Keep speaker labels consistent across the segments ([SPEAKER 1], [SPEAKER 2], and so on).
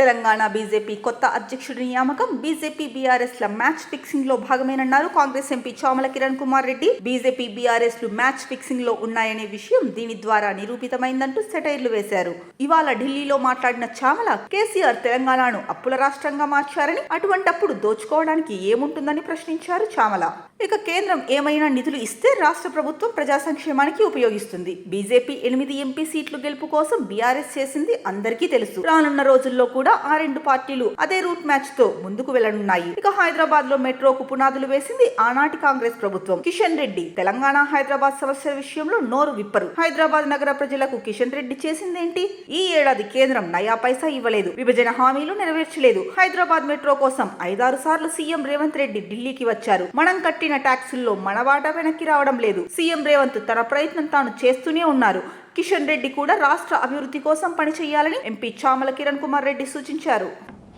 [SPEAKER 1] Telangana BJP కొత్త అధ్యక్షుడి నియామకం. బీజేపీ బీఆర్ఎస్ ల మ్యాచ్ ఫిక్సింగ్లో భాగమేనన్నారు Congress MP Chamala Kiran Kumar Reddy. BJP బీఆర్ఎస్లు match ఫిక్సింగ్లో ఉన్నాయనే విషయం దీని ద్వారా నిరూపితమైందంటూ సెటైర్లు వేశారు. ఇవాళ ఢిల్లీలో మాట్లాడిన చామల కేసీఆర్ తెలంగాణను అప్పుల రాష్ట్రంగా మార్చారని అటువంటప్పుడు దోచుకోవడానికి ఏముంటుందని ప్రశ్నించారు చామల. ఇక కేంద్రం ఏమైనా నిధులు ఇస్తే రాష్ట్ర ప్రభుత్వం ప్రజా సంక్షేమానికి ఉపయోగిస్తుంది. బీజేపీ ఎనిమిది ఎంపీ సీట్లు గెలుపు కోసం బీఆర్ఎస్ చేసింది అందరికీ తెలుసు. రానున్న రోజుల్లో కూడా ఆ రెండు పార్టీలు అదే రూట్ మ్యాచ్తో ముందుకు వెళ్ళనున్నాయి ఇక హైదరాబాద్లో మెట్రోకు పునాదులు వేసింది ఆనాటి కాంగ్రెస్ ప్రభుత్వం. కిషన్ రెడ్డి తెలంగాణ హైదరాబాద్ సమస్యల విషయంలో నోరు విప్పరు. హైదరాబాద్ నగర ప్రజలకు కిషన్ రెడ్డి చేసిందేంటి? ఈ ఏడాది కేంద్రం నయా పైసా ఇవ్వలేదు. విభజన హామీలు నెరవేర్చలేదు. హైదరాబాద్ మెట్రో కోసం ఐదారు సార్లు సీఎం రేవంత్ రెడ్డి ఢిల్లీకి వచ్చారు. మనం కట్టిన ట్యాక్సుల్లో మన వాటా వెనక్కి రావడం లేదు. సీఎం రేవంత్ తన ప్రయత్నం తాను చేస్తూనే ఉన్నారు. కిషన్ రెడ్డి కూడా రాష్ట్ర అభివృద్ధి కోసం పనిచేయాలని ఎంపీ చామల కిరణ్ కుమార్ రెడ్డి సూచించారు.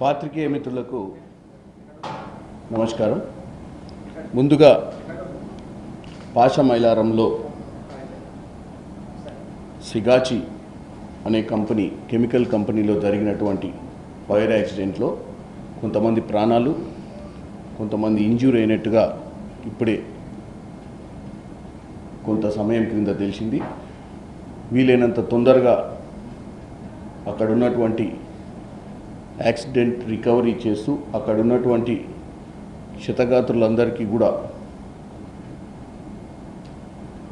[SPEAKER 2] పాత్రికేయ మిత్రులకు నమస్కారం. ముందుగా పాష మైలారంలో సిగాచి అనే కంపెనీ కెమికల్ కంపెనీలో జరిగినటువంటి ఫైర్ యాక్సిడెంట్లో కొంతమంది ప్రాణాలు కొంతమంది ఇంజ్యూర్ అయినట్టుగా ఇప్పుడే కొంత సమయం క్రింద తెలిసింది. వీలైనంత తొందరగా అక్కడ ఉన్నటువంటి యాక్సిడెంట్ రికవరీ చేస్తూ అక్కడ ఉన్నటువంటి క్షతగాత్రులందరికీ కూడా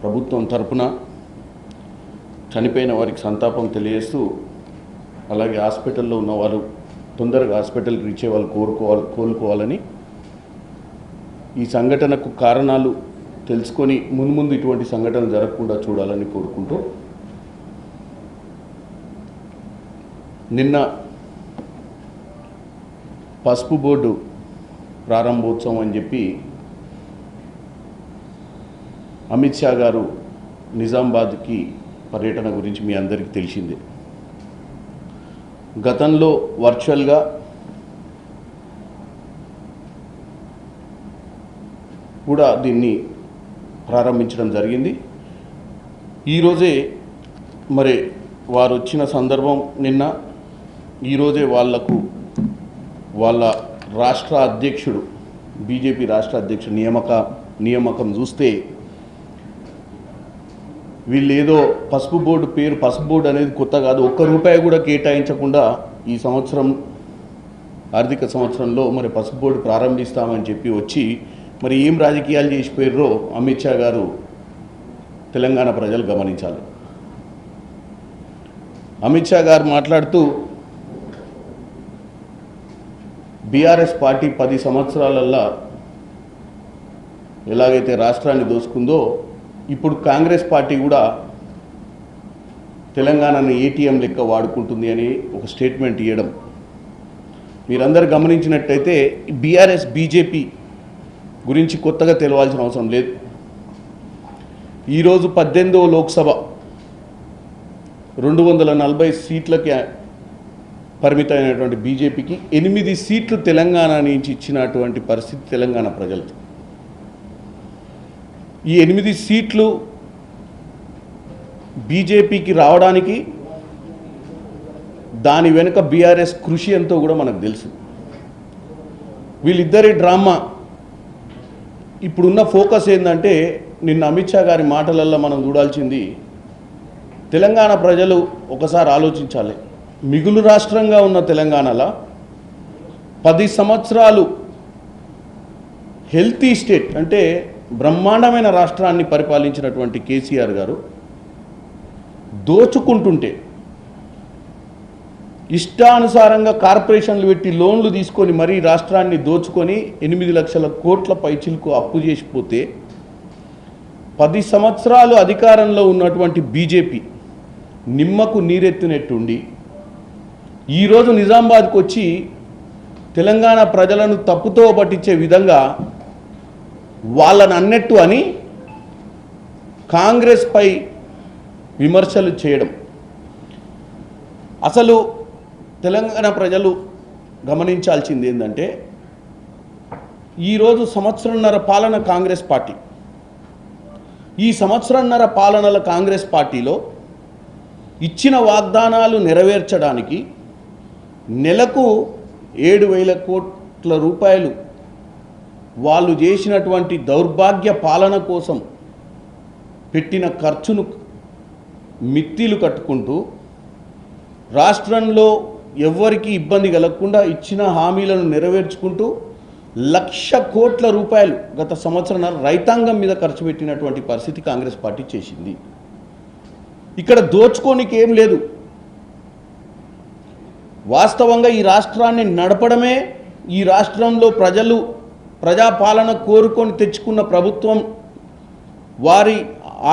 [SPEAKER 2] ప్రభుత్వం తరపున చనిపోయిన వారికి సంతాపం తెలియజేస్తూ అలాగే హాస్పిటల్లో ఉన్న వాళ్ళు తొందరగా హాస్పిటల్కి రీచ్ అయ్యే వాళ్ళు కోరుకోవాలి కోలుకోవాలని ఈ సంఘటనకు కారణాలు తెలుసుకొని మున్ముందు ఇటువంటి సంఘటనలు జరగకుండా చూడాలని కోరుకుంటూ నిన్న పసుపు బోర్డు ప్రారంభోత్సవం అని చెప్పి అమిత్ షా గారు నిజామాబాద్కి పర్యటన గురించి మీ అందరికీ తెలిసిందే. గతంలో వర్చువల్గా కూడా దీన్ని ప్రారంభించడం జరిగింది. ఈరోజే మరి వారు వచ్చిన సందర్భం నిన్న ఈరోజే వాళ్ళకు వాళ్ళ రాష్ట్ర అధ్యక్షుడు బీజేపీ రాష్ట్ర అధ్యక్షుడు నియామక నియామకం చూస్తే వీళ్ళు ఏదో పసుపు బోర్డు పేరు పసుపు బోర్డు అనేది కొత్త కాదు ఒక్క రూపాయి కూడా కేటాయించకుండా ఈ సంవత్సరం ఆర్థిక సంవత్సరంలో మరి పసుపు బోర్డు ప్రారంభిస్తామని చెప్పి వచ్చి మరి ఏం రాజకీయాలు చేసిపోయారో అమిత్ షా గారు తెలంగాణ ప్రజలు గమనించాలి. అమిత్ షా గారు మాట్లాడుతూ బీఆర్ఎస్ పార్టీ పది సంవత్సరాలల్లా ఎలాగైతే రాష్ట్రాన్ని దోసుకుందో ఇప్పుడు కాంగ్రెస్ పార్టీ కూడా తెలంగాణను ఏటీఎం లెక్క వాడుకుంటుంది అని ఒక స్టేట్మెంట్ ఇవ్వడం మీరందరూ గమనించినట్టయితే బీఆర్ఎస్ బీజేపీ గురించి కొత్తగా తెలవాల్సిన అవసరం లేదు. ఈరోజు పద్దెనిమిదవ లోక్సభ రెండు వందల నలభై సీట్లకి పరిమితమైనటువంటి బీజేపీకి ఎనిమిది సీట్లు తెలంగాణ నుంచి ఇచ్చినటువంటి పరిస్థితి తెలంగాణ ప్రజలది. ఈ ఎనిమిది సీట్లు బీజేపీకి రావడానికి దాని వెనుక బీఆర్ఎస్ కృషి ఎంతో కూడా మనకు తెలుసు. వీళ్ళిద్దరి డ్రామా ఇప్పుడున్న ఫోకస్ ఏంటంటే నిన్న అమిత్ షా గారి మాటలల్లో మనం చూడాల్సింది తెలంగాణ ప్రజలు ఒకసారి ఆలోచించాలి. మిగులు రాష్ట్రంగా ఉన్న తెలంగాణలో పది సంవత్సరాలు హెల్తీ స్టేట్ అంటే బ్రహ్మాండమైన రాష్ట్రాన్ని పరిపాలించినటువంటి కేసీఆర్ గారు దోచుకుంటుంటే ఇష్టానుసారంగా కార్పొరేషన్లు పెట్టి లోన్లు తీసుకొని మరీ రాష్ట్రాన్ని దోచుకొని ఎనిమిది లక్షల కోట్ల పైచిలకు అప్పు చేసిపోతే పది సంవత్సరాలు అధికారంలో ఉన్నటువంటి బీజేపీ నిమ్మకు నీరెత్తినట్టుండి ఈరోజు నిజామాబాద్కు వచ్చి తెలంగాణ ప్రజలను తప్పుతో పట్టించే విధంగా వాళ్ళని అన్నట్టు అని కాంగ్రెస్పై విమర్శలు చేయడం. అసలు తెలంగాణ ప్రజలు గమనించాల్సింది ఏంటంటే ఈరోజు సంవత్సరంన్నర పాలన కాంగ్రెస్ పార్టీ. ఈ సంవత్సరంన్నర పాలనల కాంగ్రెస్ పార్టీలో ఇచ్చిన వాగ్దానాలు నెరవేర్చడానికి నెలకు ఏడు వేల కోట్ల రూపాయలు వాళ్ళు చేసినటువంటి దౌర్భాగ్య పాలన కోసం పెట్టిన ఖర్చును మిత్తిలు కట్టుకుంటూ రాష్ట్రంలో ఎవ్వరికీ ఇబ్బంది కలగకుండా ఇచ్చిన హామీలను నెరవేర్చుకుంటూ లక్ష కోట్ల రూపాయలు గత సంవత్సరం రైతాంగం మీద ఖర్చు పెట్టినటువంటి పరిస్థితి కాంగ్రెస్ పార్టీ చేసింది. ఇక్కడ దోచుకోనికి ఏం లేదు. వాస్తవంగా ఈ రాష్ట్రాన్ని నడపడమే ఈ రాష్ట్రంలో ప్రజలు ప్రజాపాలన కోరుకొని తెచ్చుకున్న ప్రభుత్వం వారి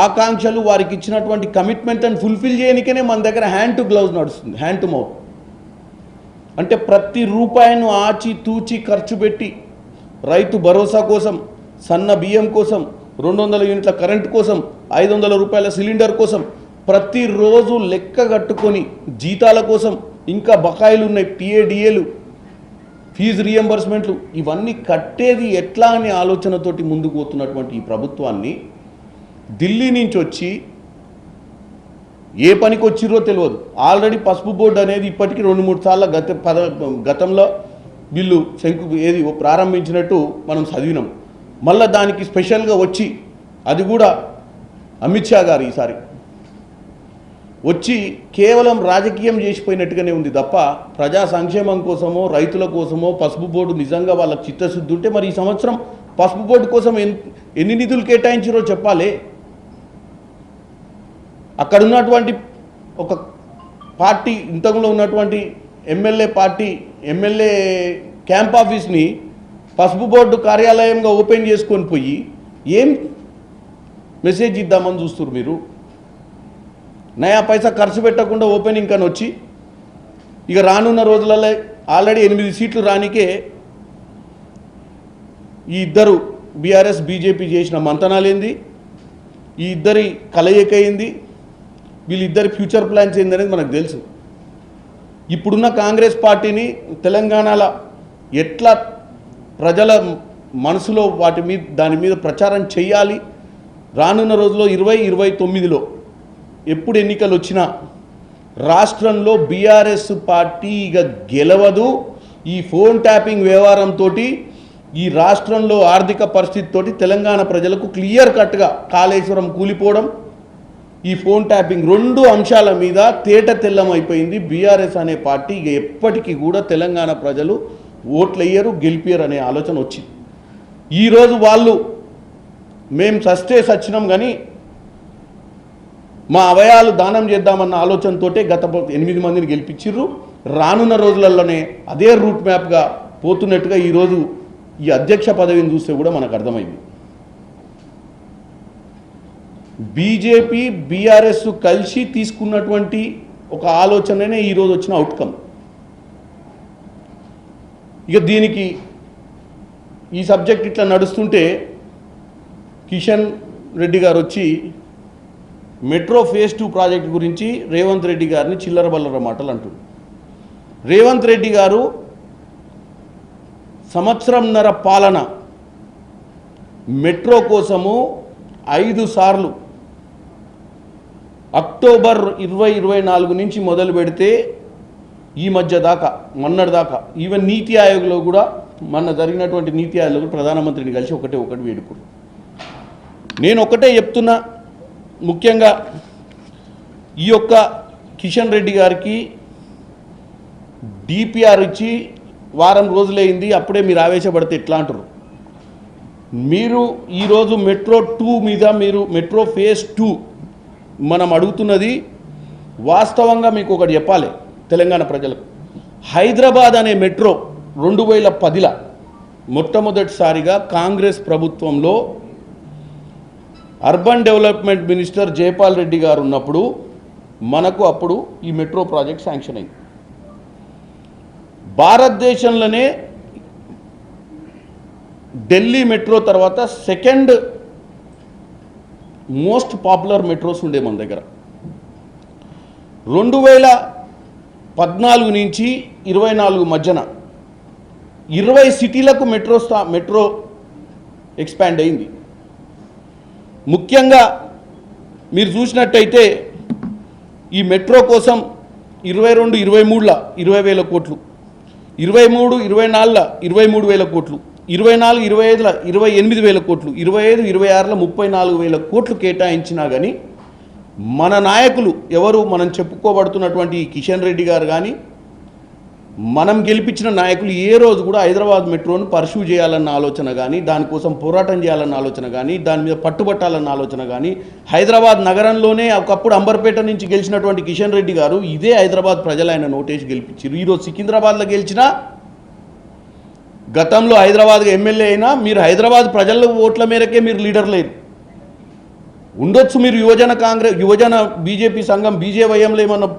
[SPEAKER 2] ఆకాంక్షలు వారికి ఇచ్చినటువంటి కమిట్మెంట్ అని ఫుల్ఫిల్ చేయనికనే మన దగ్గర హ్యాండ్ టు గ్లౌజ్ నడుస్తుంది హ్యాండ్ టు మౌత్ అంటే ప్రతి రూపాయిను ఆచి తూచి ఖర్చు పెట్టి రైతు భరోసా కోసం సన్న బియ్యం కోసం రెండు వందల యూనిట్ల కరెంటు కోసం ఐదు వందల రూపాయల సిలిండర్ కోసం ప్రతిరోజు లెక్క కట్టుకొని జీతాల కోసం ఇంకా బకాయిలు ఉన్నాయి పిఏడిఏలు ఫీజు రియంబర్స్మెంట్లు ఇవన్నీ కట్టేది ఎట్లా అనే ఆలోచనతోటి ముందుకు పోతున్నటువంటి ఈ ప్రభుత్వాన్ని ఢిల్లీ నుంచి వచ్చి ఏ పనికి వచ్చిర్రో తెలియదు. ఆల్రెడీ పసుపు బోర్డు అనేది ఇప్పటికీ రెండు మూడు సార్లు గత పద గతంలో వీళ్ళు శంకు ఏది ప్రారంభించినట్టు మనం చదివినాం మళ్ళీ దానికి స్పెషల్గా వచ్చి అది కూడా అమిత్ షా గారు ఈసారి వచ్చి కేవలం రాజకీయం చేసిపోయినట్టుగానే ఉంది తప్ప ప్రజా సంక్షేమం కోసమో రైతుల కోసమో పసుపు బోర్డు నిజంగా వాళ్ళకి చిత్తశుద్ధి ఉంటే మరి ఈ సంవత్సరం పసుపు బోర్డు కోసం ఎన్ని నిధులు కేటాయించారో చెప్పాలి. అక్కడ ఉన్నటువంటి ఒక పార్టీ ఇంతకులో ఉన్నటువంటి ఎమ్మెల్యే పార్టీ ఎమ్మెల్యే క్యాంప్ ఆఫీస్ని పసుపు బోర్డు కార్యాలయంగా ఓపెన్ చేసుకొని పోయి ఏం మెసేజ్ ఇద్దామని చూస్తున్నారు మీరు? నయా పైసా ఖర్చు పెట్టకుండా ఓపెనింగ్ కని వచ్చి ఇక రానున్న రోజులలో ఆల్రెడీ ఎనిమిది సీట్లు రానికే ఈ ఇద్దరు బీఆర్ఎస్ బీజేపీ చేసిన మంతనాలేంది ఈ ఇద్దరి కలయిక అయింది వీళ్ళిద్దరి ఫ్యూచర్ ప్లాన్స్ ఏందనేది మనకు తెలుసు. ఇప్పుడున్న కాంగ్రెస్ పార్టీని తెలంగాణలో ఎట్లా ప్రజల మనసులో వాటి మీద దాని మీద ప్రచారం చేయాలి రానున్న రోజుల్లో ఇరవై ఇరవై తొమ్మిదిలో ఎప్పుడు ఎన్నికలు వచ్చినా రాష్ట్రంలో బీఆర్ఎస్ పార్టీ ఇక గెలవదు. ఈ ఫోన్ ట్యాపింగ్ వ్యవహారంతో ఈ రాష్ట్రంలో ఆర్థిక పరిస్థితితోటి తెలంగాణ ప్రజలకు క్లియర్ కట్గా కాళేశ్వరం కూలిపోవడం ఈ ఫోన్ ట్యాపింగ్ రెండు అంశాల మీద తేట తెల్లమైపోయింది బీఆర్ఎస్ అనే పార్టీ. ఇక ఎప్పటికీ కూడా తెలంగాణ ప్రజలు ఓట్లు గెలిపారు గెలిపియరు అనే ఆలోచన వచ్చింది. ఈరోజు వాళ్ళు మేము సస్టే సచ్చినాం కానీ మా అవయాలు దానం చేద్దామన్న ఆలోచనతోటే గత ఎనిమిది మందిని గెలిపించిర్రు. రానున్న రోజులలోనే అదే రూట్ మ్యాప్గా పోతున్నట్టుగా ఈరోజు ఈ అధ్యక్ష పదవిని చూస్తే కూడా మనకు అర్థమైంది. బీజేపీ బీఆర్ఎస్ కలిసి తీసుకున్నటువంటి ఒక ఆలోచననే ఈరోజు వచ్చిన అవుట్కమ్ ఇక దీనికి ఈ సబ్జెక్ట్ ఇట్లా నడుస్తుంటే కిషన్ రెడ్డి గారు వచ్చి మెట్రో ఫేజ్ టూ ప్రాజెక్ట్ గురించి రేవంత్ రెడ్డి గారిని చిల్లర బల్లర మాటలు అంటున్నారు రేవంత్ రెడ్డి గారు సంవత్సరంన్నర పాలన మెట్రో కోసము ఐదు సార్లు అక్టోబర్ ఇరవై ఇరవై నాలుగు నుంచి మొదలు పెడితే ఈ మధ్య దాకా మొన్నటి దాకా ఈవెన్ నీతి ఆయోగ్లో కూడా మొన్న జరిగినటువంటి నీతి ఆయోగ్లో ప్రధానమంత్రిని కలిసి ఒకటే ఒకటి వేడుకుడు నేను ఒకటే చెప్తున్నా ముఖ్యంగా ఈ యొక్క కిషన్ రెడ్డి గారికి డిపిఆర్ ఇచ్చి వారం రోజులైంది అప్పుడే మీరు ఆవేశపడితే ఎట్లా అంటారు మీరు ఈరోజు మెట్రో టూ మీద మీరు మెట్రో ఫేజ్ టూ మనం అడుగుతున్నది వాస్తవంగా మీకు ఒకటి చెప్పాలి తెలంగాణ ప్రజలకు. హైదరాబాద్ అనే మెట్రో రెండు వేల పదిల మొట్టమొదటిసారిగా కాంగ్రెస్ ప్రభుత్వంలో urban development minister Jaipal Reddy గారు ఉన్నప్పుడు మనకు అప్పుడు ఈ మెట్రో ప్రాజెక్ట్ శాంక్షన్ అయింది. భారతదేశంలోనే ఢిల్లీ మెట్రో తర్వాత సెకండ్ మోస్ట్ పాపులర్ మెట్రోస్ ఉండే మన దగ్గర. రెండు వేల పద్నాలుగు నుంచి ఇరవై నాలుగు మధ్యన ఇరవై సిటీలకు మెట్రో స్థా మెట్రో ఎక్స్పాండ్ అయింది. ముఖ్యంగా మీరు చూసినట్టయితే ఈ మెట్రో కోసం ఇరవై రెండు ఇరవై మూడుల ఇరవై వేల కోట్లు ఇరవై మూడు ఇరవై నాలుగుల ఇరవై మూడు వేల కోట్లు ఇరవై నాలుగు ఇరవై ఐదుల ఇరవై ఎనిమిది వేల కోట్లు ఇరవై ఐదు ఇరవై ఆరుల ముప్పై నాలుగు వేల కోట్లు కేటాయించినా కానీ మన నాయకులు ఎవరు మనం చెప్పుకోబడుతున్నటువంటి కిషన్ రెడ్డి గారు కానీ మనం గెలిపించిన నాయకులు ఏ రోజు కూడా హైదరాబాద్ మెట్రోను పర్సూ చేయాలన్న ఆలోచన కానీ దానికోసం పోరాటం చేయాలన్న ఆలోచన కానీ దాని మీద పట్టుబట్టాలన్న ఆలోచన కానీ హైదరాబాద్ నగరంలోనే ఒకప్పుడు అంబర్పేట నుంచి గెలిచినటువంటి కిషన్ రెడ్డి గారు ఇదే హైదరాబాద్ ప్రజలు ఆయన నోటేసి గెలిపించారు ఈరోజు సికింద్రాబాద్లో గెలిచినా గతంలో హైదరాబాద్ ఎమ్మెల్యే అయినా మీరు హైదరాబాద్ ప్రజల ఓట్ల మేరకే మీరు లీడర్ లేరు. ఉండొచ్చు మీరు యువజన కాంగ్రెస్ యువజన బీజేపీ సంఘం బీజేవైఎంలో ఏమన్నా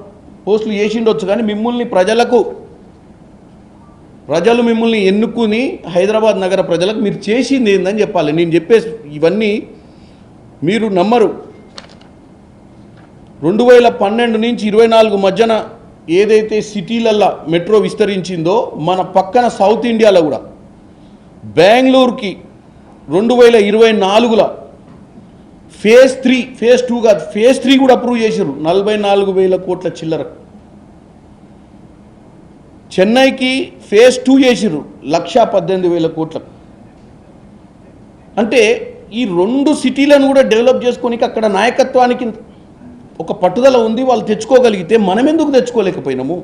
[SPEAKER 2] పోస్టులు చేసిండొచ్చు కానీ మిమ్మల్ని ప్రజలకు ప్రజలు మిమ్మల్ని ఎన్నుకుని హైదరాబాద్ నగర ప్రజలకు మీరు చేసింది ఏందని చెప్పాలి. నేను చెప్పే ఇవన్నీ మీరు నమ్మరు. రెండు వేల పన్నెండు నుంచి ఇరవై నాలుగు మధ్యన ఏదైతే సిటీలల్లో మెట్రో విస్తరించిందో మన పక్కన సౌత్ ఇండియాలో కూడా బెంగళూరుకి రెండు వేల ఇరవై నాలుగులో ఫేజ్ త్రీ ఫేజ్ టూ కాదు ఫేజ్ త్రీ కూడా అప్రూవ్ చేశారు నలభై నాలుగు వేల కోట్ల చిల్లర చెన్నైకి ఫేజ్ టూ చేసిర్రు లక్షా పద్దెనిమిది వేల కోట్ల అంటే ఈ రెండు సిటీలను కూడా డెవలప్ చేసుకొని అక్కడ నాయకత్వానికి ఒక పట్టుదల ఉంది వాళ్ళు తెచ్చుకోగలిగితే మనం ఎందుకు తెచ్చుకోలేకపోయినాము?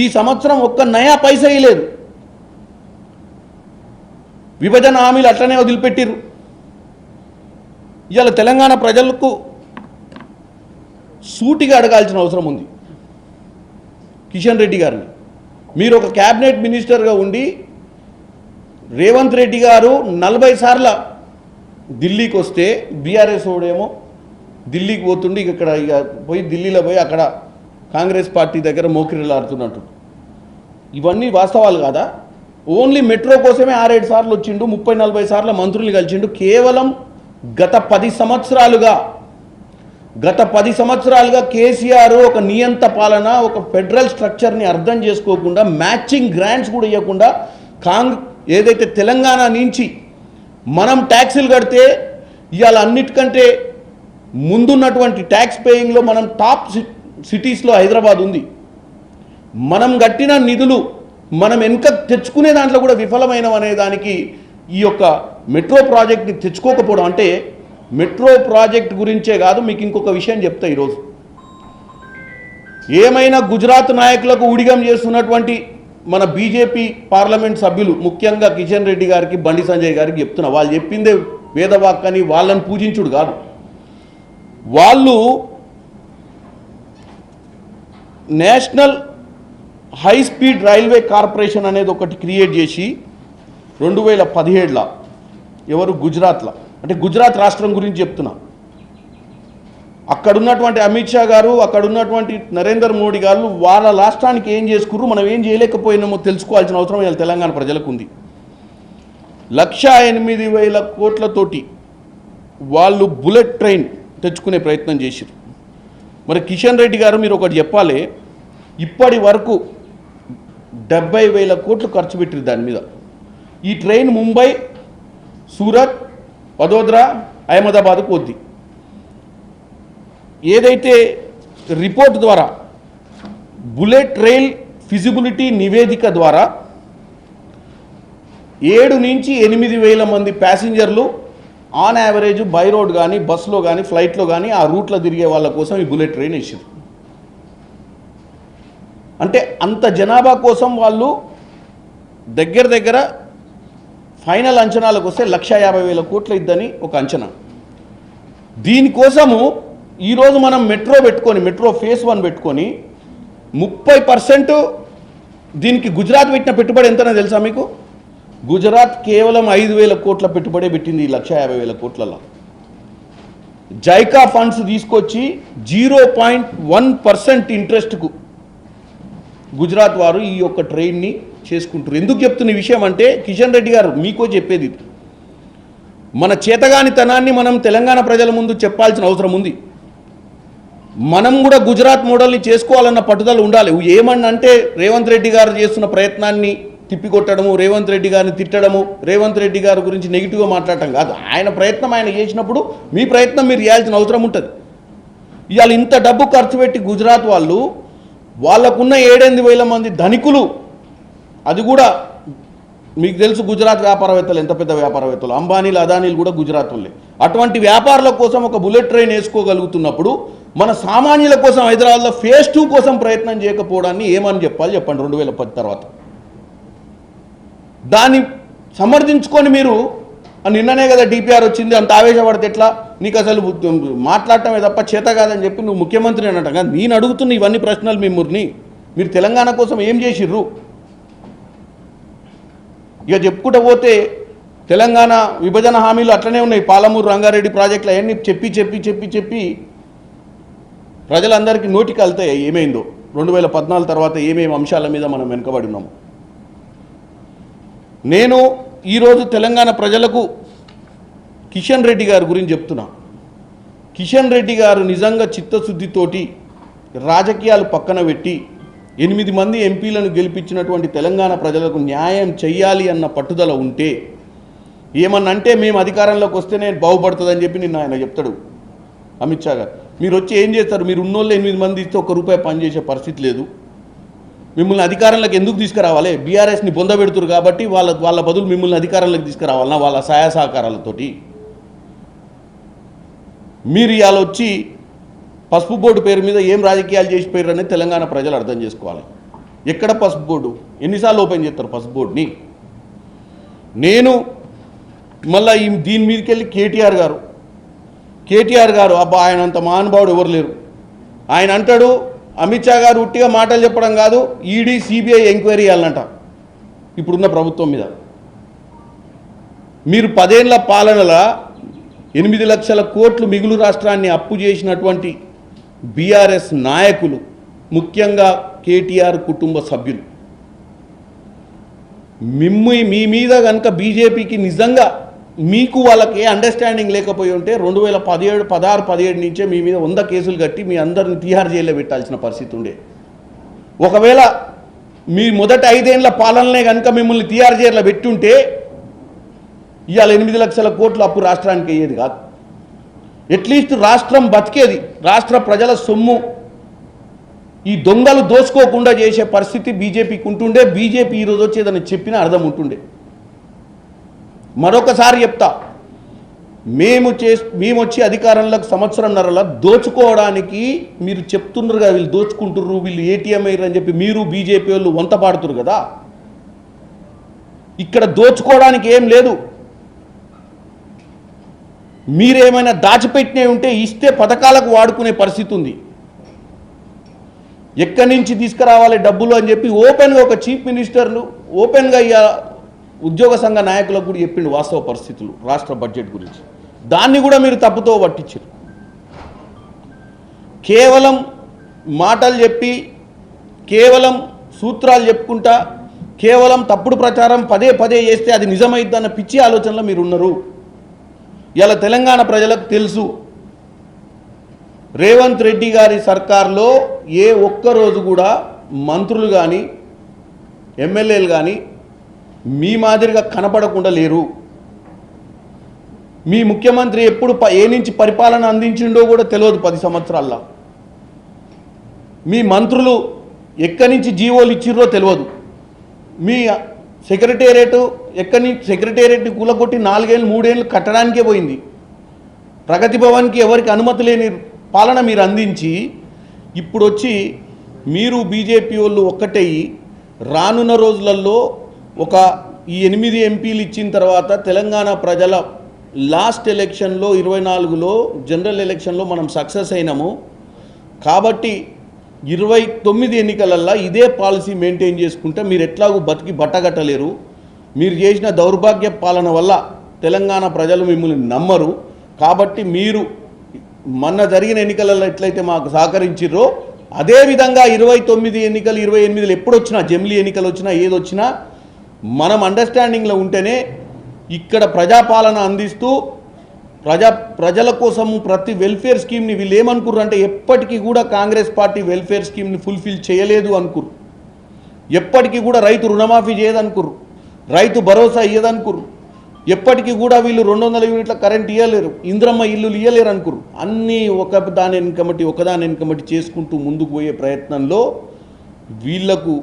[SPEAKER 2] ఈ సంవత్సరం ఒక్క నయా పైసా వేయలేదు విభజన హామీలు అట్లనే వదిలిపెట్టిర్రు. ఇవాళ తెలంగాణ ప్రజలకు సూటిగా అడగాల్సిన అవసరం ఉంది. కిషన్ రెడ్డి గారిని. మీరు ఒక క్యాబినెట్ మినిస్టర్గా ఉండి రేవంత్ రెడ్డి గారు నలభై సార్ల ఢిల్లీకి వస్తే బీఆర్ఎస్ ఓడేమో ఢిల్లీకి పోతుండి ఇక్కడ ఇక పోయి ఢిల్లీలో పోయి అక్కడ కాంగ్రెస్ పార్టీ దగ్గర మోకిరిలాడుతున్నట్టు ఇవన్నీ వాస్తవాలు కాదా? ఓన్లీ మెట్రో కోసమే ఆరేడు సార్లు వచ్చిండు ముప్పై నలభై సార్ల మంత్రులు కలిసిండు కేవలం గత పది సంవత్సరాలుగా గత పది సంవత్సరాలుగా కేసీఆర్ ఒక నియంత పాలన ఒక ఫెడరల్ స్ట్రక్చర్ని అర్థం చేసుకోకుండా మ్యాచింగ్ గ్రాంట్స్ కూడా ఇవ్వకుండా కాంగ్ ఏదైతే తెలంగాణ నుంచి మనం ట్యాక్సులు కడితే ఇవాళ అన్నిటికంటే ముందున్నటువంటి ట్యాక్స్ పేయింగ్లో మనం టాప్ సి సిటీస్లో హైదరాబాద్ ఉంది. మనం కట్టిన నిధులు మనం వెనుక తెచ్చుకునే దాంట్లో కూడా విఫలమైన అనే దానికి ఈ యొక్క మెట్రో ప్రాజెక్ట్ని తెచ్చుకోకపోవడం అంటే మెట్రో ప్రాజెక్ట్ గురించే కాదు మీకు ఇంకొక విషయం చెప్తా ఈరోజు. ఏమైనా గుజరాత్ నాయకులకు ఊడిగం చేస్తున్నటువంటి మన బీజేపీ పార్లమెంట్ సభ్యులు ముఖ్యంగా కిషన్ రెడ్డి గారికి బండి సంజయ్ గారికి చెప్తున్నా వాళ్ళు చెప్పిందే వేదవాక్కని వాళ్ళని పూజించుడు కాదు. వాళ్ళు national high speed railway corporation అనేది ఒకటి క్రియేట్ చేసి రెండు వేల పదిహేడులో ఎవరు గుజరాత్లో అంటే గుజరాత్ రాష్ట్రం గురించి చెప్తున్నా. అక్కడున్నటువంటి అమిత్ షా గారు అక్కడున్నటువంటి నరేంద్ర నరేందర్ మోడీ గారు వాళ్ళ రాష్ట్రానికి ఏం చేసుకుర్రు మనం ఏం చేయలేకపోయినామో తెలుసుకోవాల్సిన అవసరం ఇలా తెలంగాణ ప్రజలకు ఉంది లక్ష ఎనిమిది వేల కోట్లతోటి వాళ్ళు బుల్లెట్ ట్రైన్ తెచ్చుకునే ప్రయత్నం చేశారు మరి కిషన్ రెడ్డి గారు మీరు ఒకటి చెప్పాలి ఇప్పటి వరకు డెబ్బై వేల కోట్లు ఖర్చు పెట్టారు దాని మీద. ఈ ట్రైన్ ముంబై సూరత్ వదోదర అహ్మదాబాద్కు వద్ది ఏదైతే రిపోర్ట్ ద్వారా బుల్లెట్ రైల్ ఫిజిబిలిటీ నివేదిక ద్వారా ఏడు నుంచి ఎనిమిది వేల మంది ప్యాసింజర్లు ఆన్ యావరేజ్ బై రోడ్ కానీ బస్సులో కానీ ఫ్లైట్లో కానీ ఆ రూట్లో తిరిగే వాళ్ళ కోసం ఈ బుల్లెట్ ట్రైన్ ఇచ్చారు అంటే అంత జనాభా కోసం వాళ్ళు దగ్గర దగ్గర ఫైనల్ అంచనాలకు వస్తే లక్ష యాభై వేల కోట్లు ఇద్దని ఒక అంచనా. దీనికోసము ఈరోజు మనం మెట్రో పెట్టుకొని మెట్రో ఫేస్ వన్ పెట్టుకొని ముప్పై పర్సెంట్ దీనికి గుజరాత్ పెట్టిన పెట్టుబడి ఎంతనో తెలుసా మీకు? గుజరాత్ కేవలం ఐదు వేల కోట్ల పెట్టుబడే పెట్టింది ఈ లక్ష యాభై వేల కోట్లలో జైకా ఫండ్స్ తీసుకొచ్చి జీరో పాయింట్ వన్ పర్సెంట్ ఇంట్రెస్ట్కు గుజరాత్ వారు ఈ యొక్క ట్రైన్ని చేసుకుంటారు ఎందుకు చెప్తున్న విషయం అంటే కిషన్ రెడ్డి గారు మీకో చెప్పేది. మన చేతగానితనాన్ని మనం తెలంగాణ ప్రజల ముందు చెప్పాల్సిన అవసరం ఉంది. మనం కూడా గుజరాత్ మోడల్ని చేసుకోవాలన్న పట్టుదల ఉండాలి. ఏమన్నంటే రేవంత్ రెడ్డి గారు చేస్తున్న ప్రయత్నాన్ని తిప్పికొట్టడము రేవంత్ రెడ్డి గారిని తిట్టడము రేవంత్ రెడ్డి గారి గురించి నెగిటివ్గా మాట్లాడటం కాదు. ఆయన ప్రయత్నం ఆయన చేసినప్పుడు మీ ప్రయత్నం మీరు చేయాల్సిన అవసరం ఉంటుంది. ఇవాళ ఇంత డబ్బు ఖర్చు పెట్టి గుజరాత్ వాళ్ళు వాళ్ళకున్న ఏడెనిమిది వేల మంది ధనికులు అది కూడా మీకు తెలుసు గుజరాత్ వ్యాపారవేత్తలు ఎంత పెద్ద వ్యాపారవేత్తలు? అంబానీలు అదానీలు కూడా గుజరాత్ వాళ్ళే అటువంటి వ్యాపారుల కోసం ఒక బుల్లెట్ ట్రైన్ వేసుకోగలుగుతున్నప్పుడు మన సామాన్యుల కోసం హైదరాబాద్లో ఫేజ్ టూ కోసం ప్రయత్నం చేయకపోవడాన్ని ఏమని చెప్పాలి? చెప్పండి రెండు వేల పది తర్వాత. దాన్ని సమర్థించుకొని మీరు "ఆ, నిన్ననే కదా డిపిఆర్ వచ్చింది అంత ఆవేశపడితే ఎట్లా? నీకు అసలు మాట్లాడటమే తప్ప చేత కాదని చెప్పి నువ్వు ముఖ్యమంత్రి అనటం అంట నేను అడుగుతున్న ఇవన్నీ ప్రశ్నలు మిమ్మల్ని మీరు తెలంగాణ కోసం ఏం చేసిర్రు? ఇక చెప్పుకుంటూ పోతే తెలంగాణ విభజన హామీలు అట్లనే ఉన్నాయి. పాలమూరు రంగారెడ్డి ప్రాజెక్టులు అవన్నీ చెప్పి చెప్పి చెప్పి చెప్పి ప్రజలందరికీ నోటికి వెళ్తాయి. ఏమైందో? రెండు వేల పద్నాలుగు తర్వాత ఏమేమి అంశాల మీద మనం వెనుకబడి ఉన్నాము? నేను ఈరోజు తెలంగాణ ప్రజలకు కిషన్ రెడ్డి గారి గురించి చెప్తున్నా. కిషన్ రెడ్డి గారు నిజంగా చిత్తశుద్ధితోటి రాజకీయాలు పక్కన పెట్టి ఎనిమిది మంది ఎంపీలను గెలిపించినటువంటి తెలంగాణ ప్రజలకు న్యాయం చేయాలి అన్న పట్టుదల ఉంటే ఏమన్నంటే మేము అధికారంలోకి వస్తేనే బాగుపడుతుందని చెప్పి నిన్న ఆయన చెప్తాడు. అమిత్ షా గారు మీరు వచ్చి ఏం చేస్తారు? మీరు ఉన్నోళ్ళు ఎనిమిది మంది ఇస్తే ఒక్క రూపాయి పనిచేసే పరిస్థితి లేదు. మిమ్మల్ని అధికారంలోకి ఎందుకు తీసుకురావాలి? బీఆర్ఎస్ని బొందబెడుతురు కాబట్టి వాళ్ళ వాళ్ళ బదులు మిమ్మల్ని అధికారంలోకి తీసుకురావాలన్నా వాళ్ళ సహాయ సహకారాలతోటి. మీరు ఇవాళ వచ్చి పసుపు బోర్డు పేరు మీద ఏం రాజకీయాలు చేసిపోయారు అనేది తెలంగాణ ప్రజలు అర్థం చేసుకోవాలి. ఎక్కడ పసుపు బోర్డు? ఎన్నిసార్లు ఓపెన్ చేస్తారు పసుపు బోర్డుని? నేను మళ్ళీ ఈ దీని మీదకి వెళ్ళి కేటీఆర్ గారు. కేటీఆర్ గారు అబ్బా ఆయన అంత మహానుభావుడు ఎవరు లేరు. ఆయన అంటాడు అమిత్ షా గారు ఉట్టిగా మాటలు చెప్పడం కాదు ఈడీ సిబిఐ ఎంక్వైరీ చేయాలంట. ఇప్పుడున్న ప్రభుత్వం మీద. మీరు పదేళ్ళ పాలనల ఎనిమిది లక్షల కోట్లు మిగులు రాష్ట్రాన్ని అప్పు చేసినటువంటి బీఆర్ఎస్ నాయకులు ముఖ్యంగా కేటీఆర్ కుటుంబ సభ్యులు. మిమ్మి మీ మీద కనుక బీజేపీకి నిజంగా మీకు వాళ్ళకి ఏ అండర్స్టాండింగ్ లేకపోయి ఉంటే రెండు వేల పదిహేడు పదహారు పదిహేడు నుంచే మీ మీద వంద కేసులు కట్టి మీ అందరిని తిహార్ జైల్లో పెట్టాల్సిన పరిస్థితి ఉండే. ఒకవేళ మీ మొదటి ఐదేళ్ళ పాలనలే కనుక మిమ్మల్ని తిహార్ జైల్లో పెట్టుంటే ఇవాళ ఎనిమిది లక్షల కోట్లు అప్పు రాష్ట్రానికి అయ్యేది కాదు. అట్లీస్ట్ రాష్ట్రం బతికేది. రాష్ట్ర ప్రజల సొమ్ము. ఈ దొంగలు దోసుకోకుండా చేసే పరిస్థితి బీజేపీకి ఉంటుండే. బీజేపీ ఈరోజు వచ్చేదని చెప్పిన అర్థం ఉంటుండే. మరొకసారి చెప్తా. మేము చే మేము వచ్చి అధికారంలోకి సంవత్సరంన్నరలా దోచుకోవడానికి మీరు చెప్తున్నారు కదా వీళ్ళు దోచుకుంటుర్రు వీళ్ళు ఏటీఎం అయ్యారు అని చెప్పి మీరు బీజేపీ వాళ్ళు వంత పాడుతున్నారు కదా. ఇక్కడ దోచుకోవడానికి ఏం లేదు. మీరేమైనా దాచిపెట్టినవి ఉంటే ఇస్తే పథకాలకు వాడుకునే పరిస్థితి ఉంది. ఎక్కడి నుంచి తీసుకురావాలి డబ్బులు అని చెప్పి ఓపెన్గా ఒక చీఫ్ మినిస్టర్లు ఓపెన్గా ఇక ఉద్యోగ సంఘ నాయకులకు కూడా చెప్పిండు వాస్తవ పరిస్థితులు రాష్ట్ర బడ్జెట్ గురించి. దాన్ని కూడా మీరు తప్పుతో పట్టించారు కేవలం మాటలు చెప్పి కేవలం సూత్రాలు చెప్పుకుంటా కేవలం తప్పుడు ప్రచారం పదే పదే చేస్తే అది నిజమైద్దన్న పిచ్చి ఆలోచనలో మీరు ఉన్నారు ఇలా తెలంగాణ ప్రజలకు తెలుసు. రేవంత్ రెడ్డి గారి సర్కార్లో ఏ ఒక్క రోజు కూడా మంత్రులు కానీ ఎమ్మెల్యేలు కానీ మీ మాదిరిగా కనపడకుండా లేరు. మీ ముఖ్యమంత్రి ఎప్పుడు ప- ఏ నుంచి పరిపాలన అందించిండో కూడా తెలియదు పది సంవత్సరాల్లో. మీ మంత్రులు ఎక్కడి నుంచి జీవోలు ఇచ్చిర్రో తెలియదు. మీ సెక్రటేరియట్ ఎక్కడి నుంచి సెక్రటేరియట్ని కూలగొట్టి నాలుగేళ్ళు మూడేళ్ళు కట్టడానికే పోయింది. ప్రగతి భవన్కి ఎవరికి అనుమతి లేని పాలన మీరు అందించి ఇప్పుడు వచ్చి మీరు బీజేపీ వాళ్ళు ఒక్కటయ్యి రానున్న రోజులలో ఒక ఈ ఎనిమిది ఎంపీలు ఇచ్చిన తర్వాత తెలంగాణ ప్రజల లాస్ట్ ఎలక్షన్లో ఇరవై నాలుగులో జనరల్ ఎలక్షన్లో మనం సక్సెస్ అయినాము. కాబట్టి ఇరవై తొమ్మిది ఎన్నికలల్లో ఇదే పాలసీ మెయింటైన్ చేసుకుంటే మీరు ఎట్లాగూ బతికి బట్టగట్టలేరు. మీరు చేసిన దౌర్భాగ్య పాలన వల్ల తెలంగాణ ప్రజలు మిమ్మల్ని నమ్మరు. కాబట్టి మీరు మొన్న జరిగిన ఎన్నికలలో ఎట్లయితే మాకు సహకరించిర్రో అదేవిధంగా ఇరవై తొమ్మిది ఎన్నికలు ఇరవై ఎనిమిదిలు ఎప్పుడు వచ్చినా జమిలీ ఎన్నికలు వచ్చినా ఏదొచ్చినా మనం అండర్స్టాండింగ్లో ఉంటేనే ఇక్కడ ప్రజాపాలన అందిస్తూ ప్రజా ప్రజల కోసము ప్రతి వెల్ఫేర్ స్కీమ్ని వీళ్ళు ఏమనుకుర్రు అంటే ఎప్పటికీ కూడా కాంగ్రెస్ పార్టీ వెల్ఫేర్ స్కీమ్ని ఫుల్ఫిల్ చేయలేదు అనుకుర్రు. ఎప్పటికీ కూడా రైతు రుణమాఫీ చేయదనుకుర్రు. రైతు భరోసా ఇయ్యదనుకుర్రు. ఎప్పటికీ కూడా వీళ్ళు రెండు వందల యూనిట్ల కరెంట్ ఇవ్వలేరు ఇంద్రమ్మ ఇల్లులు ఇవ్వలేరు అనుకురు అన్నీ ఒక దాని వెనుకమటి ఒకదాని వెనుకమటి చేసుకుంటూ ముందుకు పోయే ప్రయత్నంలో వీళ్ళకు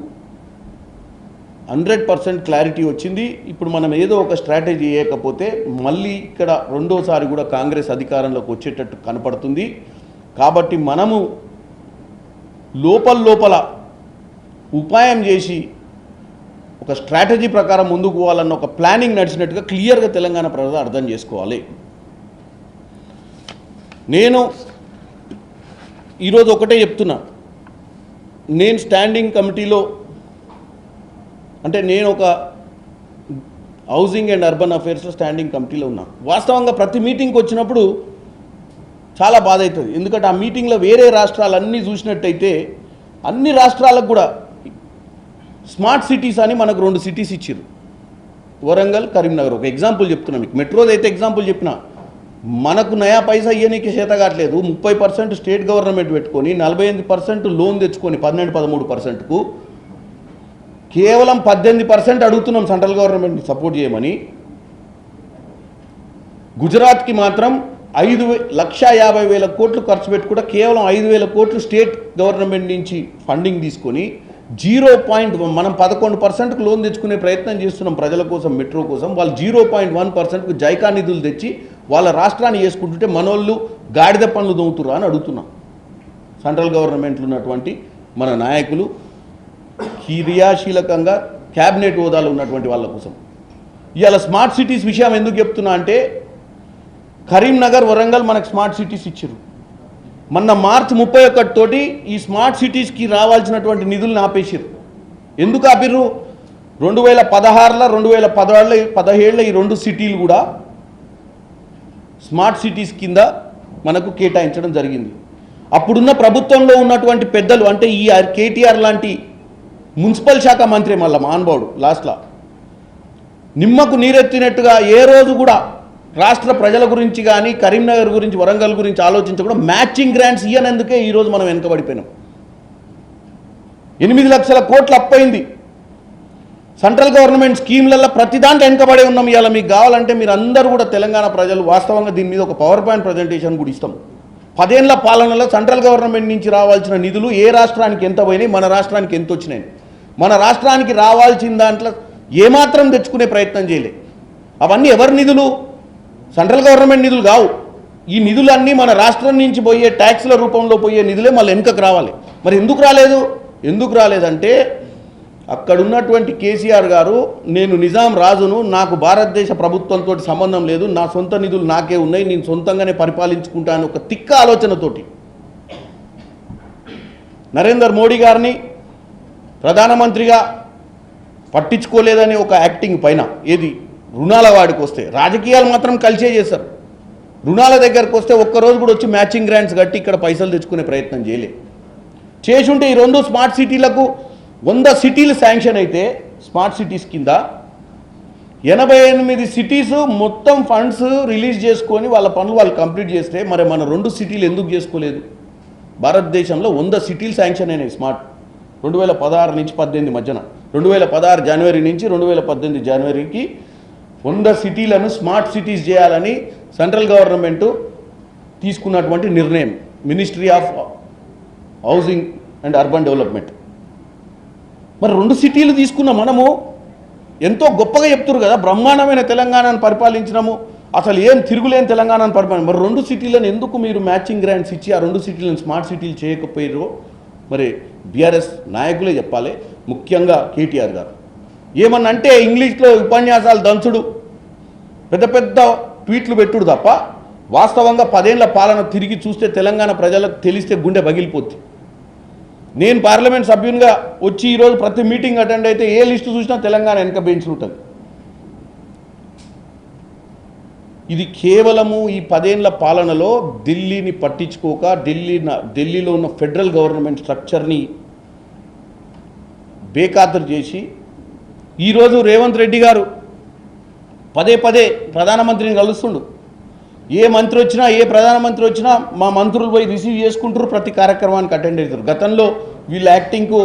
[SPEAKER 2] హండ్రెడ్ పర్సెంట్ క్లారిటీ వచ్చింది. ఇప్పుడు మనం ఏదో ఒక స్ట్రాటజీ వేయకపోతే మళ్ళీ ఇక్కడ రెండోసారి కూడా కాంగ్రెస్ అధికారంలోకి వచ్చేటట్టు కనపడుతుంది. కాబట్టి మనము లోపల లోపల ఉపాయం చేసి ఒక స్ట్రాటజీ ప్రకారం ముందుకు పోవాలన్న ఒక ప్లానింగ్ నడిచినట్టుగా క్లియర్గా తెలంగాణ ప్రజలు అర్థం చేసుకోవాలి. నేను ఈరోజు ఒకటే చెప్తున్నా. నేను స్టాండింగ్ కమిటీలో అంటే నేను ఒక హౌసింగ్ అండ్ అర్బన్ అఫేర్స్లో స్టాండింగ్ కమిటీలో ఉన్నా. వాస్తవంగా ప్రతి మీటింగ్కి వచ్చినప్పుడు చాలా బాధ అవుతుంది. ఎందుకంటే ఆ మీటింగ్లో వేరే రాష్ట్రాలు అన్నీ చూసినట్టయితే అన్ని రాష్ట్రాలకు కూడా స్మార్ట్ సిటీస్ అని మనకు రెండు సిటీస్ ఇచ్చారు వరంగల్ కరీంనగర్. ఒక ఎగ్జాంపుల్ చెప్తున్నా మీకు. మెట్రోది అయితే ఎగ్జాంపుల్ చెప్పిన. మనకు నయా పైసా ఇయ్యనీకి చేత కావట్లేదు ముప్పై పర్సెంట్ స్టేట్ గవర్నమెంట్ పెట్టుకొని నలభై ఎనిమిది పర్సెంట్ లోన్ తెచ్చుకొని పన్నెండు పదమూడు పర్సెంట్కు కేవలం పద్దెనిమిది పర్సెంట్ అడుగుతున్నాం సెంట్రల్ గవర్నమెంట్ని సపోర్ట్ చేయమని. గుజరాత్కి మాత్రం ఐదు వే- లక్ష యాభై వేల కోట్లు ఖర్చు పెట్టి కూడా కేవలం ఐదు వేల కోట్లు స్టేట్ గవర్నమెంట్ నుంచి ఫండింగ్ తీసుకొని జీరో పాయింట్ మనం పదకొండు పర్సెంట్కి లోన్ తెచ్చుకునే ప్రయత్నం చేస్తున్నాం ప్రజల కోసం మెట్రో కోసం. వాళ్ళు జీరో పాయింట్ వన్ పర్సెంట్కి జైకా నిధులు తెచ్చి వాళ్ళ రాష్ట్రాన్ని చేసుకుంటుంటే మనోళ్ళు గాడిద పనులు దొంగతురా అని అడుగుతున్నాం. సెంట్రల్ గవర్నమెంట్లో ఉన్నటువంటి మన నాయకులు క్రియాశీలకంగా క్యాబినెట్ హోదాలు ఉన్నటువంటి వాళ్ళ కోసం. ఇవాళ స్మార్ట్ సిటీస్ విషయం ఎందుకు చెప్తున్నా అంటే కరీంనగర్ వరంగల్ మనకు స్మార్ట్ సిటీస్ ఇచ్చారు మొన్న మార్చి ముప్పై ఒకటి తోటి ఈ స్మార్ట్ సిటీస్కి రావాల్సినటువంటి నిధులను ఆపేసారు ఎందుకు ఆపిర్రు? రెండు వేల పదహారులో రెండు వేల పదహారులో పదహేళ్ళ ఈ రెండు సిటీలు కూడా స్మార్ట్ సిటీస్ కింద మనకు కేటాయించడం జరిగింది. అప్పుడున్న ప్రభుత్వంలో ఉన్నటువంటి పెద్దలు అంటే ఈ కేటీఆర్ లాంటి మున్సిపల్ శాఖ మంత్రి మళ్ళీ మహానుభావుడు లాస్ట్లో నిమ్మకు నీరెత్తినట్టుగా ఏ రోజు కూడా రాష్ట్ర ప్రజల గురించి కానీ కరీంనగర్ గురించి వరంగల్ గురించి ఆలోచించకుండా మ్యాచింగ్ గ్రాంట్స్ ఇయ్యనందుకే ఈరోజు మనం వెనుకబడిపోయినాం. ఎనిమిది లక్షల కోట్లు అప్పయింది. సెంట్రల్ గవర్నమెంట్ స్కీమ్లలో ప్రతి దాంట్లో వెనుకబడి ఉన్నాం ఇవాళ మీకు కావాలంటే మీరు అందరూ కూడా తెలంగాణ ప్రజలు వాస్తవంగా దీని మీద ఒక పవర్ పాయింట్ ప్రజెంటేషన్ కూడా ఇస్తాం. పదేళ్ళ పాలనలో సెంట్రల్ గవర్నమెంట్ నుంచి రావాల్సిన నిధులు ఏ రాష్ట్రానికి ఎంత పోయినాయి మన రాష్ట్రానికి ఎంత వచ్చినాయి. మన రాష్ట్రానికి రావాల్సిన దాంట్లో ఏమాత్రం తెచ్చుకునే ప్రయత్నం చేయలే. అవన్నీ ఎవరి నిధులు? సెంట్రల్ గవర్నమెంట్ నిధులు కావు. ఈ నిధులన్నీ మన రాష్ట్రం నుంచి పోయే ట్యాక్స్ల రూపంలో పోయే నిధులే మళ్ళీ వెనుకకు రావాలి. మరి ఎందుకు రాలేదు? ఎందుకు రాలేదంటే అక్కడున్నటువంటి కేసీఆర్ గారు నేను నిజాం రాజును నాకు భారతదేశ ప్రభుత్వంతో సంబంధం లేదు నా సొంత నిధులు నాకే ఉన్నాయి నేను సొంతంగానే పరిపాలించుకుంటాను ఒక తిక్క ఆలోచనతోటి నరేందర్ మోడీ గారిని ప్రధానమంత్రిగా పట్టించుకోలేదని ఒక యాక్టింగ్ పైన ఏది రుణాల వాడికి వస్తే రాజకీయాలు మాత్రం కలిసే చేశారు. రుణాల దగ్గరకు వస్తే ఒక్కరోజు కూడా వచ్చి మ్యాచింగ్ గ్రాంట్స్ కట్టి ఇక్కడ పైసలు తెచ్చుకునే ప్రయత్నం చేయలే. చేసుంటే ఈ రెండు స్మార్ట్ సిటీలకు వంద సిటీలు శాంక్షన్ అయితే స్మార్ట్ సిటీస్ కింద ఎనభై ఎనిమిది సిటీస్ మొత్తం ఫండ్స్ రిలీజ్ చేసుకొని వాళ్ళ పనులు వాళ్ళు కంప్లీట్ చేస్తే మరి మన రెండు సిటీలు ఎందుకు చేసుకోలేదు? భారతదేశంలో వంద సిటీలు శాంక్షన్ అయినాయి స్మార్ట్ రెండు వేల పదహారు నుంచి పద్దెనిమిది మధ్యన. రెండు వేల పదహారు జనవరి నుంచి రెండు వేల పద్దెనిమిది జనవరికి వంద సిటీలను స్మార్ట్ సిటీస్ చేయాలని సెంట్రల్ గవర్నమెంట్ తీసుకున్నటువంటి నిర్ణయం. Ministry of housing and urban development. మరి రెండు సిటీలు తీసుకున్న మనము ఎంతో గొప్పగా చెప్తురు కదా బ్రహ్మాండమైన తెలంగాణను పరిపాలించినాము. అసలు ఏం తిరుగులేని తెలంగాణను పరిపాలన మరి రెండు సిటీలను ఎందుకు మీరు మ్యాచింగ్ గ్రాంట్స్ ఇచ్చి ఆ రెండు సిటీలను స్మార్ట్ సిటీలు చేయకపోయారో మరి బీఆర్ఎస్ నాయకులే చెప్పాలి. ముఖ్యంగా కేటీఆర్ గారు. ఏమన్నంటే ఇంగ్లీష్లో ఉపన్యాసాలు దంచుడు. పెద్ద పెద్ద ట్వీట్లు పెట్టుడు తప్ప వాస్తవంగా పదేళ్ళ పాలన తిరిగి చూస్తే తెలంగాణ ప్రజలకు తెలిస్తే గుండె పగిలిపోద్ది. నేను పార్లమెంట్ సభ్యునిగా వచ్చి ఈరోజు ప్రతి మీటింగ్ అటెండ్ అయితే ఏ లిస్టు చూసినా తెలంగాణ వెనక బెంచ్ ఉంటుంది ఇది కేవలము ఈ పదేళ్ళ పాలనలో ఢిల్లీని పట్టించుకోక ఢిల్లీ ఢిల్లీలో ఉన్న ఫెడరల్ గవర్నమెంట్ స్ట్రక్చర్ని బేఖాతరు చేసి ఈరోజు రేవంత్ రెడ్డి గారు పదే పదే ప్రధానమంత్రిని కలుస్తుండు. ఏ మంత్రి వచ్చినా ఏ ప్రధానమంత్రి వచ్చినా మా మంత్రులు పోయి రిసీవ్ చేసుకుంటారు ప్రతి కార్యక్రమానికి అటెండ్ అవుతారు గతంలో వీళ్ళ యాక్టింగ్కు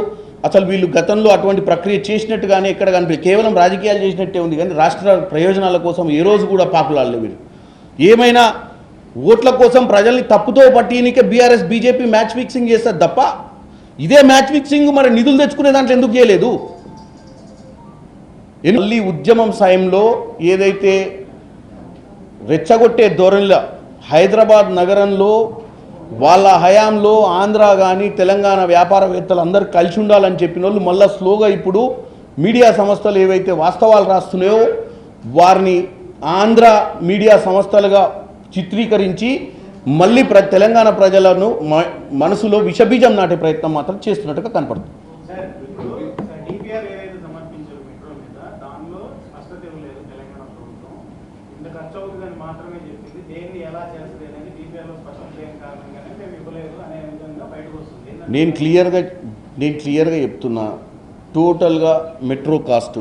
[SPEAKER 2] అసలు వీళ్ళు గతంలో అటువంటి ప్రక్రియ చేసినట్టుగానే ఎక్కడ కనిపి కేవలం రాజకీయాలు చేసినట్టే ఉంది కానీ రాష్ట్ర ప్రయోజనాల కోసం ఏ రోజు కూడా పాకులాడలేదు వీళ్ళు. ఏమైనా ఓట్ల కోసం ప్రజల్ని తప్పుతో పట్టినికే బీఆర్ఎస్ బీజేపీ మ్యాచ్ ఫిక్సింగ్ చేస్తారు తప్ప ఇదే మ్యాచ్ ఫిక్సింగ్ మరి నిధులు తెచ్చుకునే దాంట్లో ఎందుకు చేయలేదు? మళ్ళీ ఉద్యమం సాయంలో ఏదైతే రెచ్చగొట్టే ధోరణిలో హైదరాబాద్ నగరంలో వాళ్ళ హయాంలో ఆంధ్ర కానీ తెలంగాణ వ్యాపారవేత్తలు అందరూ కలిసి ఉండాలని చెప్పిన వాళ్ళు మళ్ళీ స్లోగా ఇప్పుడు మీడియా సంస్థలు ఏవైతే వాస్తవాలు రాస్తున్నాయో వారిని ఆంధ్ర మీడియా సంస్థలుగా చిత్రీకరించి మళ్ళీ ప్ర తెలంగాణ ప్రజలను మ- మనసులో విషబీజం నాటే ప్రయత్నం మాత్రం చేస్తున్నట్టుగా కనపడుతుంది
[SPEAKER 3] సార్ ఇప్పుడు డిపిఆర్ ఏదైతే సమర్పించారు మెట్రో మీద దానిలో స్పష్టత ఇవ్వలేదు తెలంగాణ ప్రభుత్వం ఇంత ఖర్చు అవుతుందని మాత్రమే చెప్పింది దేన్ని ఎలా చేస్తుంది అనేది డిపిఆర్లో స్పష్టత లేని కారణంగానే మేము ఇవ్వలేదు అనే విధంగా బయటకు వస్తుంది ఏంటంటే
[SPEAKER 2] నేను క్లియర్గా నేను క్లియర్గా చెప్తున్నా టోటల్గా మెట్రో కాస్ట్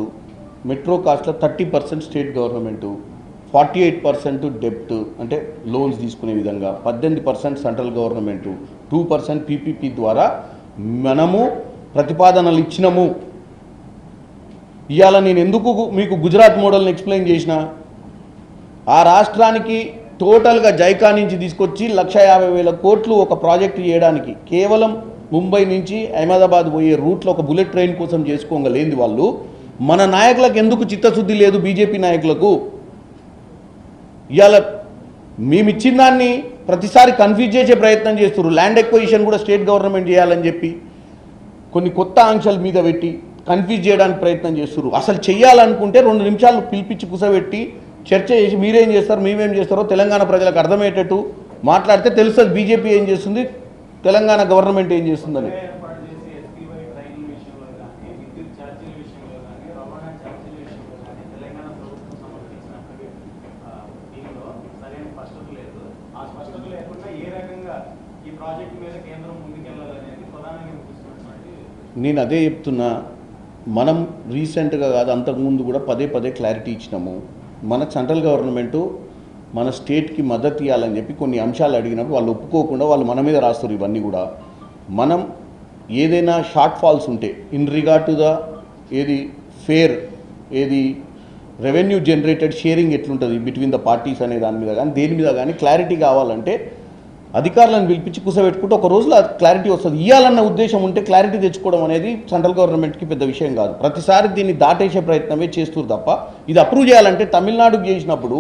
[SPEAKER 2] మెట్రో కాస్ట్లో thirty percent state government forty eight percent డెప్ట్ అంటే లోన్స్ తీసుకునే విధంగా పద్దెనిమిది percent central government two percent PPP ద్వారా మనము ప్రతిపాదనలు ఇచ్చినాము. ఇవాళ నేను ఎందుకు మీకు గుజరాత్ మోడల్ని ఎక్స్ప్లెయిన్ చేసిన? ఆ రాష్ట్రానికి టోటల్గా జైకా నుంచి తీసుకొచ్చి లక్ష యాభై వేల కోట్లు ఒక ప్రాజెక్ట్ చేయడానికి కేవలం ముంబై నుంచి అహ్మదాబాద్ పోయే రూట్లో ఒక బుల్లెట్ ట్రైన్ కోసం చేసుకోగలేంది వాళ్ళు. మన నాయకులకు ఎందుకు చిత్తశుద్ధి లేదు బీజేపీ నాయకులకు? ఇవాళ మేము ఇచ్చిన దాన్ని ప్రతిసారి కన్ఫ్యూజ్ చేసే ప్రయత్నం చేస్తున్నారు ల్యాండ్ ఎక్వజిషన్ కూడా స్టేట్ గవర్నమెంట్ చేయాలని చెప్పి కొన్ని కొత్త ఆంక్షల మీద పెట్టి కన్ఫ్యూజ్ చేయడానికి ప్రయత్నం చేస్తున్నారు అసలు చేయాలనుకుంటే రెండు నిమిషాలు పిలిపించి కుసబెట్టి చర్చ చేసి మీరేం చేస్తారు మేమేం చేస్తారో తెలంగాణ ప్రజలకు అర్థమయ్యేటట్టు మాట్లాడితే తెలుస్తుంది. బీజేపీ ఏం చేస్తుంది? తెలంగాణ గవర్నమెంట్ ఏం చేస్తుందని? నేను అదే చెప్తున్నా మనం రీసెంట్గా కాదు అంతకుముందు కూడా పదే పదే క్లారిటీ ఇచ్చినాము. మన సెంట్రల్ గవర్నమెంటు మన స్టేట్కి మద్దతు ఇవ్వాలని చెప్పి కొన్ని అంశాలు అడిగినప్పుడు వాళ్ళు ఒప్పుకోకుండా వాళ్ళు మన మీద రాస్తారు ఇవన్నీ కూడా. మనం ఏదైనా షార్ట్ ఫాల్స్ ఉంటే ఇన్ రిగార్డ్ టు ద ఏది ఫేర్ ఏది రెవెన్యూ జనరేటెడ్ షేరింగ్ ఎట్లుంటుంది బిట్వీన్ ద పార్టీస్ అనే దాని మీద కానీ దేని మీద కానీ క్లారిటీ కావాలంటే అధికారులను పిలిపించి కూర్చోబెట్టుకుంటే ఒక రోజులో క్లారిటీ వస్తుంది. ఇవ్వాలన్న ఉద్దేశం ఉంటే క్లారిటీ తెచ్చుకోవడం అనేది సెంట్రల్ గవర్నమెంట్కి పెద్ద విషయం కాదు. ప్రతిసారి దీన్ని దాటేసే ప్రయత్నమే చేస్తారు తప్ప ఇది అప్రూవ్ చేయాలంటే తమిళనాడుకి చేసినప్పుడు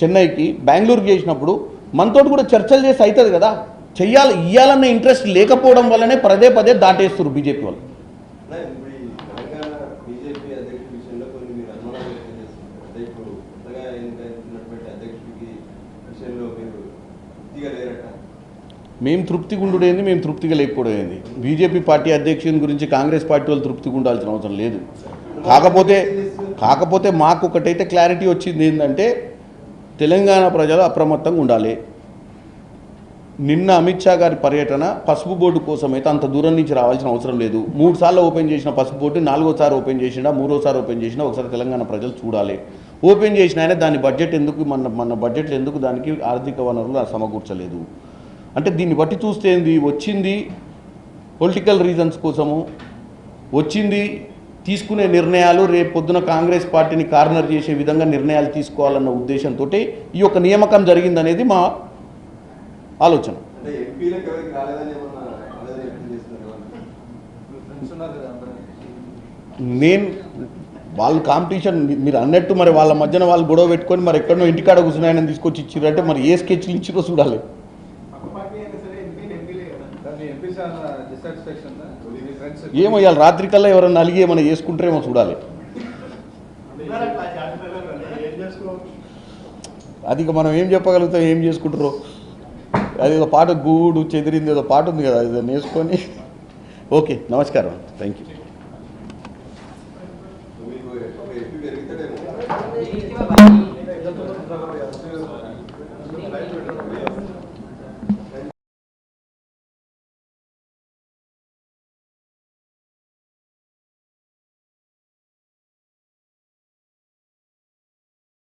[SPEAKER 2] చెన్నైకి బెంగళూరుకి చేసినప్పుడు మనతోటి కూడా చర్చలు చేసి అవుతుంది కదా. చెయ్యాలి ఇవ్వాలన్న ఇంట్రెస్ట్ లేకపోవడం వల్లనే పదే పదే దాటేస్తారు బీజేపీ వాళ్ళు. మేము తృప్తిగా ఉండుడేంది మేము తృప్తిగా లేకపోవడం ఏంది బీజేపీ పార్టీ అధ్యక్షుని గురించి కాంగ్రెస్ పార్టీ వాళ్ళు తృప్తిగా ఉండాల్సిన అవసరం లేదు. కాకపోతే కాకపోతే మాకు ఒకటైతే క్లారిటీ వచ్చింది ఏంటంటే తెలంగాణ ప్రజలు అప్రమత్తంగా ఉండాలి. నిన్న అమిత్ షా గారి పర్యటన పసుపు బోర్డు కోసం అయితే అంత దూరం నుంచి రావాల్సిన అవసరం లేదు. మూడు సార్లు ఓపెన్ చేసిన పసుపు బోర్డు నాలుగోసారి ఓపెన్ చేసినా మూడోసారి ఓపెన్ చేసినా ఒకసారి తెలంగాణ ప్రజలు చూడాలి. ఓపెన్ చేసిన ఆయన దాని బడ్జెట్ ఎందుకు మన మన బడ్జెట్ ఎందుకు దానికి ఆర్థిక వనరులు సమకూర్చలేదు. అంటే దీన్ని బట్టి చూస్తే ఏంది? వచ్చింది పొలిటికల్ రీజన్స్ కోసము. వచ్చింది తీసుకునే నిర్ణయాలు రేపు పొద్దున కాంగ్రెస్ పార్టీని కార్నర్ చేసే విధంగా నిర్ణయాలు తీసుకోవాలన్న ఉద్దేశంతో ఈ యొక్క నియామకం జరిగిందనేది మా ఆలోచన. నేను వాళ్ళు కాంపిటీషన్ మీరు అన్నట్టు మరి వాళ్ళ మధ్యన వాళ్ళు గొడవ పెట్టుకొని మరి ఎక్కడనో ఇంటికాడ కూర్చున్నాయని తీసుకొచ్చి ఇచ్చిరంటే మరి ఏ స్కెచ్లు ఇచ్చిరో చూడాలి
[SPEAKER 3] పక్క పార్టీ అయినా సరే ఎంపీ ఎంపీలే కదా
[SPEAKER 4] మీ ఎంపీ సార్ డిసాటిస్ఫాక్షన్ మీ ఫ్రెండ్స్
[SPEAKER 2] ఏమో ఇవాళ రాత్రికల్లా ఎవరన్నా అలిగి ఏమైనా చేసుకుంటారేమో చూడాలి. అది ఇక మనం ఏం చెప్పగలుగుతాం ఏం చేసుకుంటారో. అది ఏదో పాట గూడు చెదిరింది ఏదో పాట ఉంది కదా అది నేర్చుకొని ఓకే నమస్కారం. Thank you